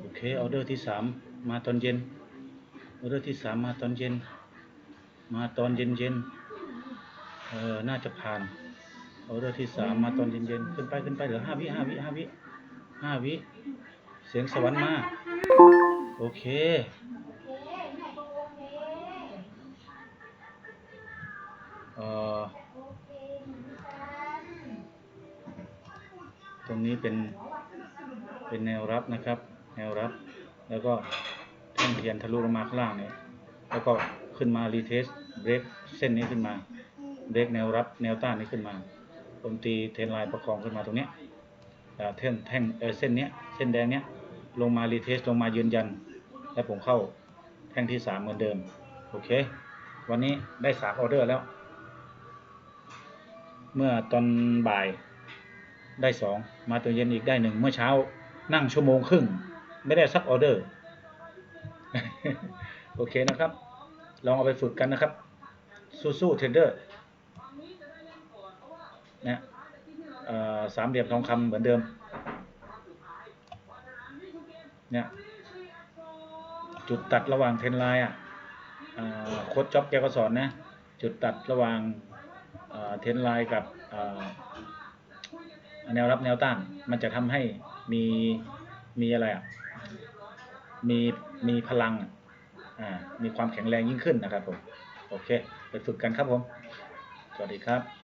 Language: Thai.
โอเคออเดอร์ที่สามมาตอนเย็นออเดอร์ที่สามมาตอนเย็น มาตอนเย็นเย็นเออน่าจะผ่านออเดอร์ที่สามมาตอนเย็นเย็นขึ้นไปขึ้นไปเหลือห้าวิห้าวิห้าวิห้าวิเสียงสวรรค์มา โอเคเอ่อ รงนี้เป็นเป็นแนวรับนะครับ แนวรับ แล้วก็แท่งเทียนทะลุลงมาข้างล่างเนี่ยแล้วก็ขึ้นมารีเทสเบรกเส้นนี้ขึ้นมาเบรกแนวรับแนวต้านนี้ขึ้นมาผมตีเทรนไลน์ประคองขึ้นมาตรงนี้แท่งแท่งเออเส้นเนี้ยเส้นแดงเนี้ยลงมารีเทสลงมายืนยัน แล้วผมเข้าแท่งที่สามเหมือนเดิม โอเค วันนี้ได้สามออเดอร์แล้ว เมื่อตอนบ่าย ได้สองมาตอนเย็นอีกได้หนึ่งเมื่อเช้า นั่งชั่วโมงครึ่ง ไม่ได้สักออเดอร์ โอเคนะครับ ลองเอาไปฝึกกันนะครับสู้ๆเทรนเดอร์นะเอ่อสามเหลี่ยมทองคำเหมือนเดิมเนี่ยจุดตัดระหว่างเทนไลน์อะโค้ดจ็อบแกก็สอนนะ จุดตัดระหว่างเทนไลน์กับ แนวรับแนวต้าน มันจะทำให้มีมีอะไรอะมีมีพลังอะอ่ามีความแข็งแรงยิ่งขึ้นนะครับผม โอเค ไปฝึกกันครับผม สวัสดีครับ